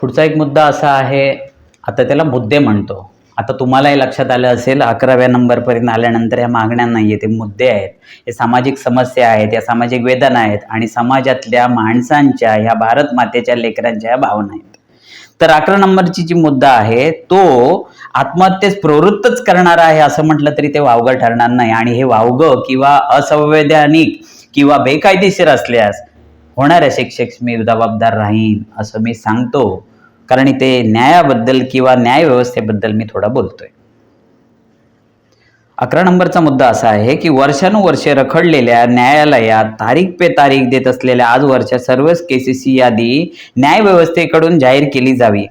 पुढचा एक मुद्दा असा आहे आता त्याला मुद्दे म्हणतो. आता तुम्हालाही लक्षात आलं असेल अकराव्या नंबरपर्यंत आल्यानंतर ह्या मागण्या नाही आहेत ते मुद्दे आहेत. हे सामाजिक समस्या आहेत या सामाजिक वेदना आहेत आणि समाजातल्या माणसांच्या ह्या भारत मातेच्या लेकरांच्या ह्या भावना आहेत. तर अकरा नंबरची जी मुद्दा आहे तो आत्महत्येस प्रवृत्तच करणार आहे असं म्हटलं तरी ते वावगं ठरणार नाही. आणि हे वावगं किंवा असंवैधानिक किंवा बेकायदेशीर असल्यास होणाऱ्या शिक्षक मी जबाबदार राहीन असं मी सांगतो. कारण ते न्यायाबद्दल किंवा न्याय व्यवस्थेबद्दल मी थोडा बोलतोय. अकरा नंबरचा मुद्दा असा आहे की वर्षानुवर्षे रखडलेल्या न्यायालयात तारीख पे तारीख देत असलेल्या आजवरच्या सर्वच केसेसची यादी न्यायव्यवस्थेकडून जाहीर केली जावी.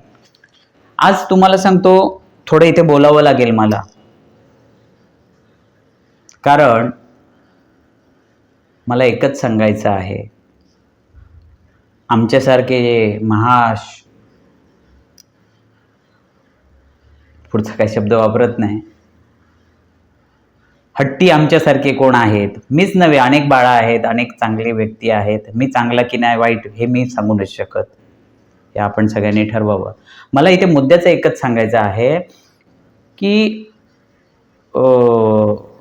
आज तुम्हाला सांगतो थोडं इथे बोलावं लागेल मला. कारण मला एकच सांगायचं आहे. आमच्यासारखे जे महाश पुढचा काही शब्द वापरत नाही. हट्टी आमच्यासारखे कोण आहेत? मीच नव्हे अनेक बाळा आहेत अनेक चांगले व्यक्ती आहेत. मी चांगला की नाही वाईट हे मी सांगू नाही शकत. हे आपण सगळ्यांनी ठरवावं. मला इथे मुद्द्याचं एकच सांगायचं आहे की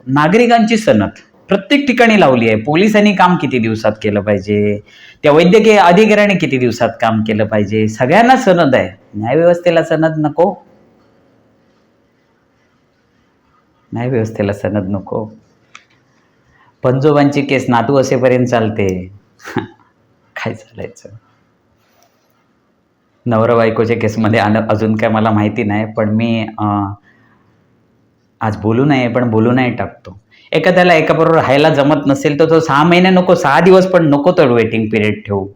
नागरिकांची सनद प्रत्येक ठिकाणी लावली आहे. पोलिसांनी काम किती दिवसात केलं पाहिजे? त्या वैद्यकीय अधिकाऱ्याने किती दिवसात काम केलं पाहिजे? सगळ्यांना सनद आहे. न्यायव्यवस्थेला सनद नको. नाही व्यवस्थेला सनद नको. पंजोबांची केस नातू असेपर्यंत चालते. काय चालायचं? नवरा बायकोच्या केसमध्ये आण अजून काय मला माहिती नाही पण मी अं, आज बोलू नये पण बोलू नाही टाकतो. एखाद्याला एकाबरोबर राहायला जमत नसेल तर तो सहा महिने नको सहा दिवस पण नको तर वेटिंग पिरियड ठेवू.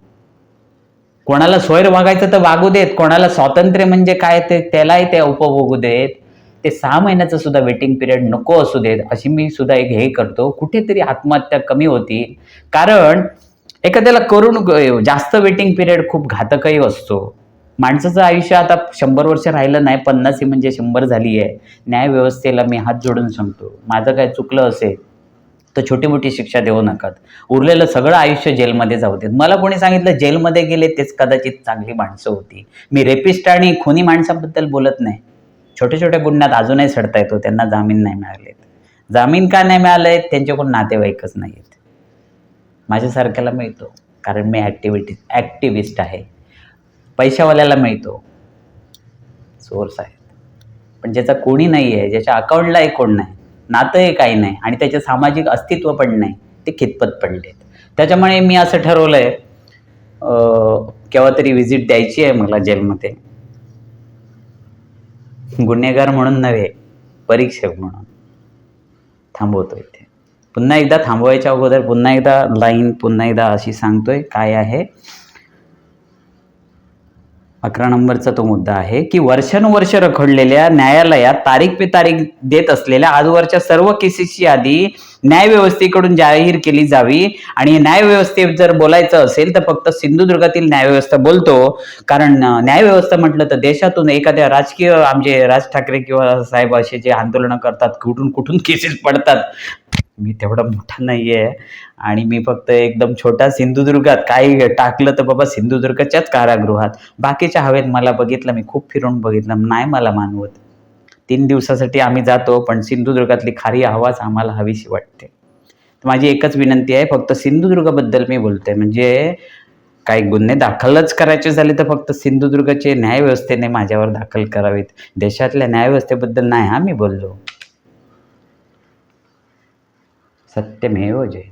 कोणाला सोयर वागायचं तर वागू देत कोणाला स्वातंत्र्य म्हणजे काय ते त्यालाही ते उपभोगू देत. ते सहा महिन्याचं सुद्धा वेटिंग पिरियड नको असू देत अशी मी सुद्धा एक हे करतो. कुठेतरी आत्महत्या कमी होतील कारण एखाद्याला करून जास्त वेटिंग पिरियड खूप घातकही असतो. माणसाचं आयुष्य आता शंभर वर्ष राहिलं नाही पन्नासी म्हणजे शंभर झाली आहे न्यायव्यवस्थेला मी हात जोडून सांगतो. माझं काय चुकलं असेल तर छोटी मोठी शिक्षा देऊ नकात. उरलेलं सगळं आयुष्य जेलमध्ये जाऊ देत. मला कोणी सांगितलं जेलमध्ये गेले तेच कदाचित चांगली माणसं होती. मी रेपिस्ट आणि खुनी माणसाबद्दल बोलत नाही. छोट्या छोट्या गुन्ह्यात अजूनही सडता येतो त्यांना जामीन नाही मिळालेत. जामीन का नाही मिळाले त्यांच्याकडून नातेवाईकच नाही आहेत माझ्यासारख्याला मिळतो कारण मी ॲक्टिव्हिटी ॲक्टिव्हिस्ट आहे. पैशावाल्याला मिळतो. सोर्स आहे पण ज्याचा कोणी नाही आहे ज्याच्या अकाउंटलाही कोण नाही नातंही काही नाही आणि त्याचे सामाजिक अस्तित्व पण नाही ते खितपत पडलेत. त्याच्यामुळे मी असं ठरवलं आहे केव्हा तरी व्हिजिट द्यायची आहे मला जेलमध्ये. गुन्हेगार म्हणून नव्हे परीक्षक म्हणून. थांबवतो इथे. पुन्हा एकदा थांबवायच्या अगोदर पुन्हा एकदा लाईन पुन्हा एकदा अशी सांगतोय काय आहे. अकरा नंबरचा तो मुद्दा आहे की वर्षानुवर्ष रखडलेल्या न्यायालयात तारीख पे तारीख देत असलेल्या आजवरच्या सर्व केसेसची यादी न्यायव्यवस्थेकडून जाहीर केली जावी. आणि न्यायव्यवस्थेत जर बोलायचं असेल तर फक्त सिंधुदुर्गातील न्यायव्यवस्था बोलतो. कारण न्यायव्यवस्था म्हटलं तर देशातून एखाद्या राजकीय आमचे राज ठाकरे किंवा साहेब असे जे आंदोलनं करतात कुठून कुठून केसेस पडतात मी तेवढा मोठा नाही आहे आणि मी फक्त एकदम छोटा सिंधुदुर्गात काही टाकलं तर बाबा सिंधुदुर्गाच्याच कारागृहात. बाकीच्या हवेत मला बघितलं मी खूप फिरून बघितलं नाही मला मानवत. तीन दिवसासाठी आम्ही जातो पण सिंधुदुर्गातली खारी हवाच आम्हाला हवीशी वाटते. तर माझी एकच विनंती आहे फक्त सिंधुदुर्गाबद्दल मी बोलते. म्हणजे काही गुन्हे दाखलच करायचे झाले तर फक्त सिंधुदुर्गाचे न्यायव्यवस्थेने माझ्यावर दाखल करावेत. देशातल्या न्यायव्यवस्थेबद्दल नाही हा मी बोललो. सत्यमेव जयते